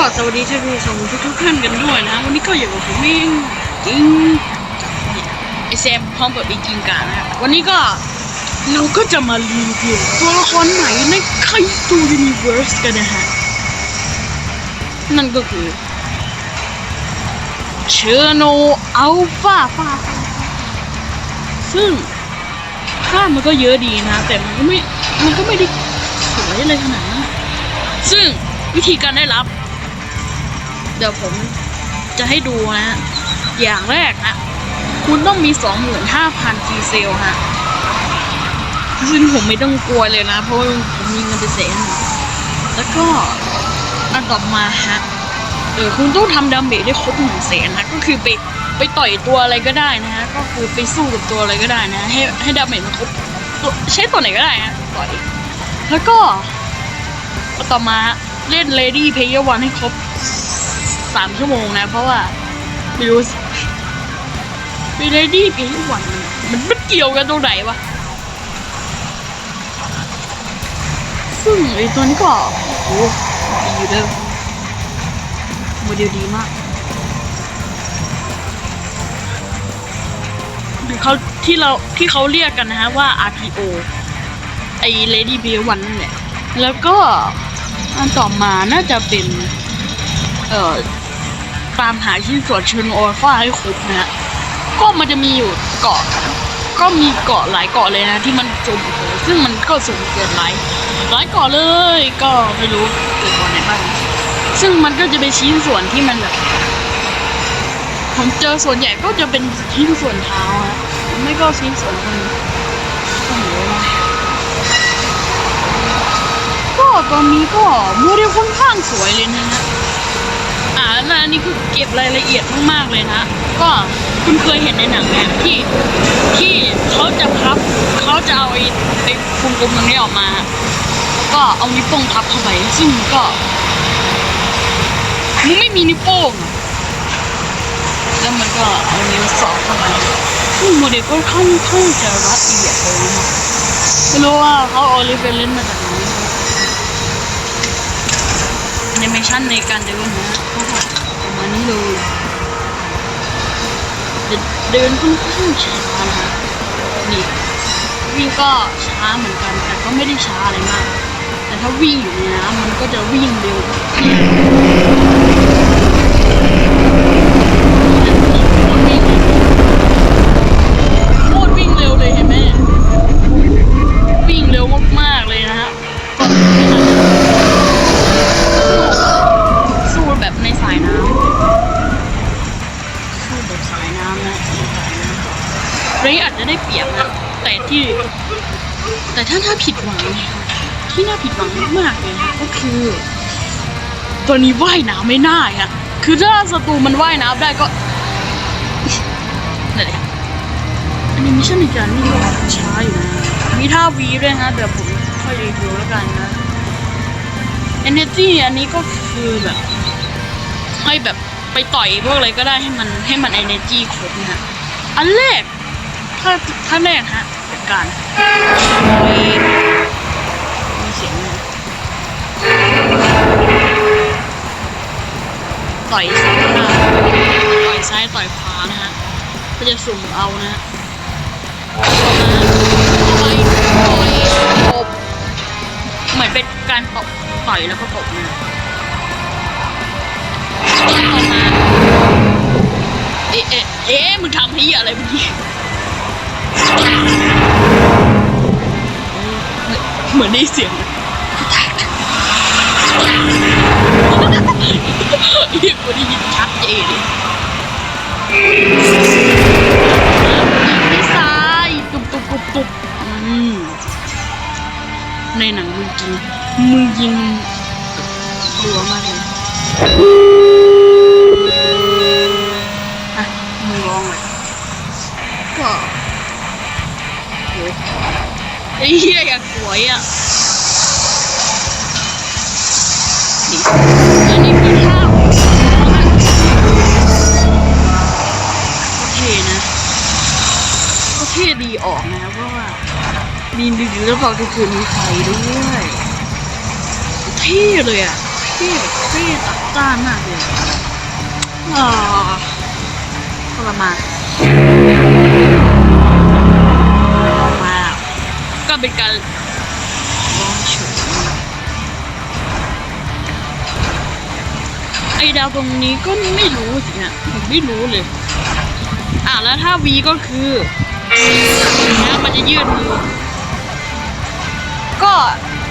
็สวัสดีท่านผู้ชมทุกทุกๆท่านกันด้วยนะ วันนี้ก็อยู่กับผมเองจริงไอแซมพร้อมกับไอจิงการนะครับวันนี้ก็เราก็จะมารีวิวตัวละครใหม่ในไคตูยูนิเวิร์สกันนะฮะ นั่นก็คือเชอร์โนอัลฟาฟาซึ่งค่ามันก็เยอะดีนะ แต่มันก็ไม่ มันก็ไม่ได้สวยอะไรขนาดนั้นซึ่งวิธีการได้รับ เดี๋ยวผมจะให้ดูนะ อย่างแรกนะ คุณต้องมี 25,000ทีเซลฮะซึ่งผมไม่ต้องกลัวเลยนะ เพราะว่าผมมีเงินเป็นแสนแล้วก็อันต่อมาฮะเออคุณต้องทำดาเมจได้ครบหนึ่งแสนนะก็คือไปไปต่อยตัวอะไรก็ได้นะฮะก็คือไปสู้กับตัวอะไรก็ได้นะ ให้ให้ดาเมจมันครบใช้ตัวไหนก็ได้ฮะต่อยแล้วก็ต่อมาเล่น Lady Player One ให้ครบ สามชั่วโมงนะ เพราะว่าไม่รู้สิมี Lady Player One มันมันเกี่ยวกันตรงไหนวะซึ่งไอ้ตัวนี้ก็โอ้โหดีอยู่เด้อโมเดลดีมากหรือเขาที่เราที่เขาเรียกกันนะฮะว่า RPO ไอ้ Lady b วันนั่นแหละ แล้วก็อันต่อมาน่าจะเป็น เอ่อ ตามหาชิ้นส่วนเชิญโอลฟาให้ครบนะฮะก็มันจะมีอยู่เกาะก็มีเกาะหลายเกาะเลยนะที่มันสุ่มเกิดซึ่งมันก็สุ่มเกิดหลายหลายเกาะเลย ก็ไม่รู้เกิดเกาะไหนบ้างซึ่งมันก็จะเป็นชิ้นส่วนที่มันแบบผมเจอส่วนใหญ่ก็จะเป็นชิ้นส่วนเท้าฮะไม่ก็ชิ้นส่วนคนก็หมูนะก็ตอนนี้ก็โมเดลค่อนข้างสวยเลยนะฮะ อ่าแล้วอันนี้คือเก็บรายละเอียดมากๆเลยนะ ก็คุณเคยเห็นในหนังไหมที่ที่เขาจะพับเขาจะเอาไอ้ไอ้กลมๆตรงนี้ออกมาก็เอานิ้วโป้งพับเข้าไปซึ่งก็มันไม่มีนิ้วโป้งอะแล้วมันก็เอานิ้วสอดเข้าไปซึ่งโมเดลก็ค่อนข้างจะละเอียดเลยนะไม่รู้ว่าเขาเอาเรฟเฟรนมาจากไหนแอนิเมชั่นในการเดินนะ นี้เลยเดินค่อนข้างช้านะนี่วิ่งก็ช้าเหมือนกัน แต่ก็ไม่ได้ช้าอะไรมาก แต่ถ้าวิ่งอยู่ในน้ำมันก็จะวิ่งเร็ว ถ้าถ้าผิดหวังนะคะที่น่าผิดหวังมากๆเลยนะก็คือ ตัวนี้ว่ายน้ำไม่ได้อะคือถ้าศัตรูมันว่ายน้ำได้ก็นั่นแหละแอนิเมชั่นในการนี่ก็ช้าอยู่นะมีท่าวีด้วยนะเดี๋ยวผมค่อยรีวิวแล้วกันนะ energy อันนี้ก็คือแบบให้แบบไปต่อยพวกอะไรก็ได้ให้มันให้มัน energy ครบนะฮะอันแรกถ้าถ้าแรกฮะ การมีมีเสียงต่อยซ้ายต่อยซ้ายต่อยขวานะฮะก็จะสุ่มเอานะฮะต่อยต่อยตบเหมือนเป็นการตบต่อยแล้วก็ตบนะต่อมาเอ๊ะเอ๊ะเอ๊ะมึงทำที่อะไรเมื่อกี้ เหมือนได้เสียงเรียกกูได้ยินชัดเจนเลยที่ซ้ายตุบตุบตุบตุบอืมในหนังมึงยิงมึงยิงกลัวมากเลยอะมึงร้องเลยก็โห ไอ้เหี้ยอยากสวยอะนี่อันนี้คือท่าของน้องอะโอเคนะก็เท่ดีออกนะเพราะว่า มีดึกแล้วตอนกลางคืนมีไฟด้วยเท่เลยอะที่ที่จัดจ้านมากเลยอ่าทรมาน เป็นการลองฉุดไอดาวตรงนี้ก็ไม่รู้สิฮะผมไม่รู้เลย อะแล้วถ้า V ก็คือนะมันจะยืดมือ ก็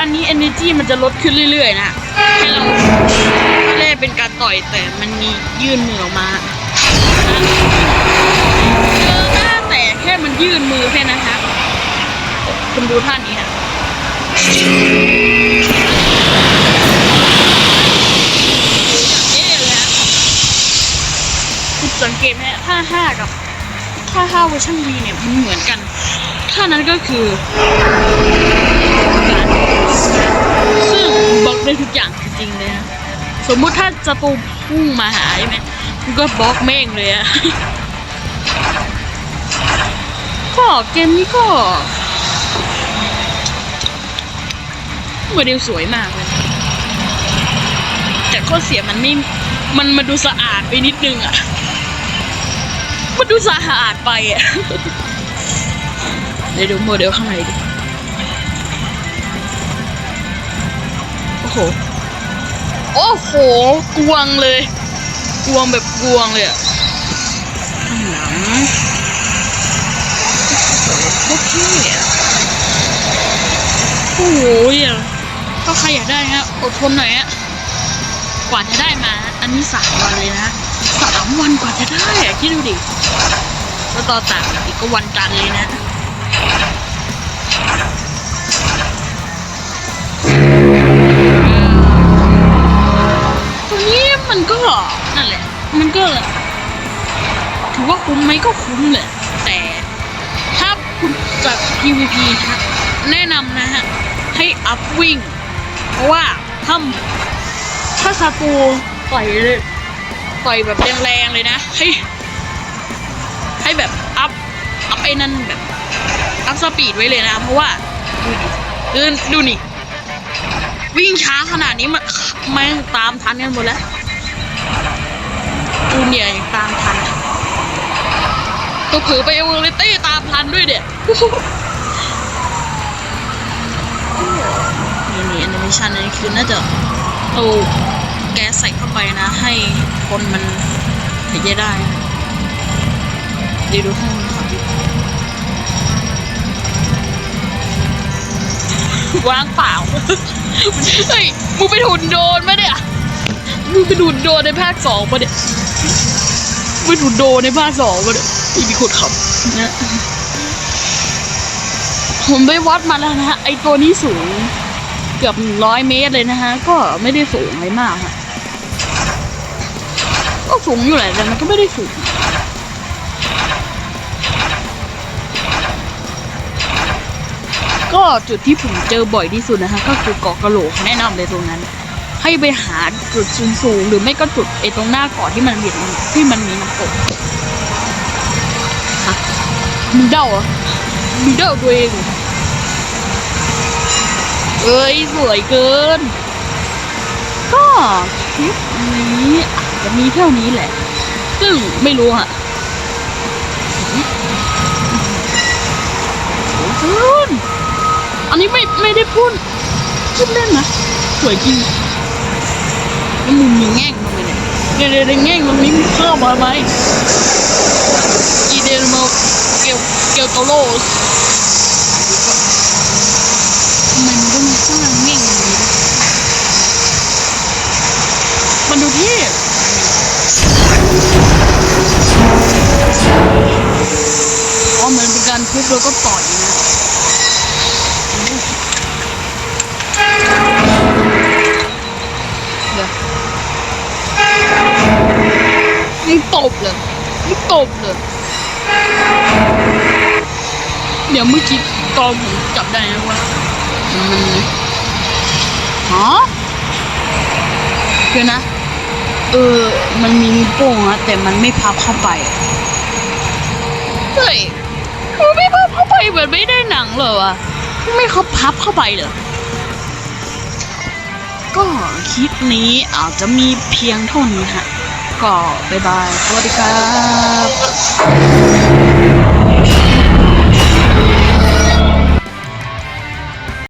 อันนี้ energy มันจะลดขึ้นเรื่อยๆ นะให้เราแรกเป็นการต่อยแต่มันมียื่นมือออกมา คุณดูท่านี้ฮะเอ๊ะเลยฮะคุณสังเกตไหมฮะท่าห้ากับท่าห้าเวอร์ชัน V เนี่ยมันเหมือนกันท่านั้นก็คือซึ่งบล็อกได้ทุกอย่างจริงๆเลยนะสมมุติถ้าศัตรูพุ่งมาหาใช่ไหมก็บล็อกแม่งเลยอะก็เกมนี้ก็ โมเดลสวยมากเลยแต่ข้อเสียมันไม่มันมาดูสะอาดไปนิดนึงอะมันดูสะอาดไปอะเดี๋ยวดูโมเดลข้างในดิโอ้โหโอ้โหกวงเลย กวงแบบกวงเลยอะข้างหลังโอเคโอ้โห ใครอยากได้ฮะอดทนหน่อยฮะกว่าจะได้มา อันนี้สามวันเลยนะสามวันกว่าจะได้อะคิดดูดิแล้วต่อต่างอีกก็วันจันทร์เลยนะตัวนี้มันก็นั่นแหละ มันก็ถือว่าคุ้มไหมก็คุ้มแหละแต่ถ้าคุณจะ PVP นะแนะนำนะฮะ ให้อัพวิ่ง เพราะว่าถ้าถ้าซาตูต่อยเลยต่อยแบบแรงๆเลยนะให้ให้แบบอัพอัพไอ้นั่นแบบอัพสปีดไว้เลยนะเพราะว่าดูดิดูนี่วิ่งช้าขนาดนี้มันแม่งตามทันกันหมดแล้วจูเนียยังตามทันตัวผือไปเอเวอร์ลิตี้ตามทันด้วยเด็ดนี่นี่แอนิเมชันอันนี้คือน่าจะเอาแก๊สใส่เข้าไปนะ ให้คนมันหายใจได้เดี๋ยวดูห้องนะครับว่างเปล่าเฮ้ยมึงไปถุนโดนไหมเนี่ยมึงไปถุนโดนในภาคสองปะเนี่ยมึงไปถุนโดนในภาคสองปะเนี่ยอีมีคนขับนะผมไปวัดมาแล้วนะฮะไอตัวนี้สูง เกือบร้อยเมตรเลยนะฮะก็ไม่ได้สูงอะไรมากฮะก็สูงอยู่แหละแต่มันก็ไม่ได้สูงก็จุดที่ผมเจอบ่อยที่สุดนะคะ ก็คือเกาะกะโหลกแนะนำเลยตรงนั้น ให้ไปหาจุดสูงๆหรือไม่ก็จุดไอ้ตรงหน้าเกาะที่มันมีที่มันมีน้ำตกมึงเดาเหรอมึงเดาตัวเอง เอ้ย สวยเกิน ก็คลิปนี้อาจจะมีเท่านี้แหละ ซึ่งไม่รู้ฮะสวยเกินอันนี้ไม่ไม่ได้พูดพูดเล่นนะ สวยจริงแล้วมึงมีแง่งมาเลยเนี่ยเดี๋ยวเดี๋ยวแง่งตรงนี้มึงเข้ามาไหมอีเดนมาเกลเกลโตโลส ไมมันต้องสร้างแง่งอย่างนี้มันดูเท่อ๋อเหมือนเป็นการทุบแล้วก็ต่อยนะเดี๋ยวนี่ตบเลยนี่ตบเลยเดี๋ยวเมื่อกี้ตอนผมจับได้นะว่า มันฮะเดี๋ยวนะ เออ มันมีนิ้วโป้งอะแต่มันไม่พับเข้าไป เฮ้ยมันไม่พับเข้าไปเหมือนไม่ได้หนังเหรอวะไม่เขาพับเข้าไปเหรอ ก็คลิปนี้อาจจะมีเพียงเท่านี้ฮะ ก็บ๊ายบาย สวัสดีครับ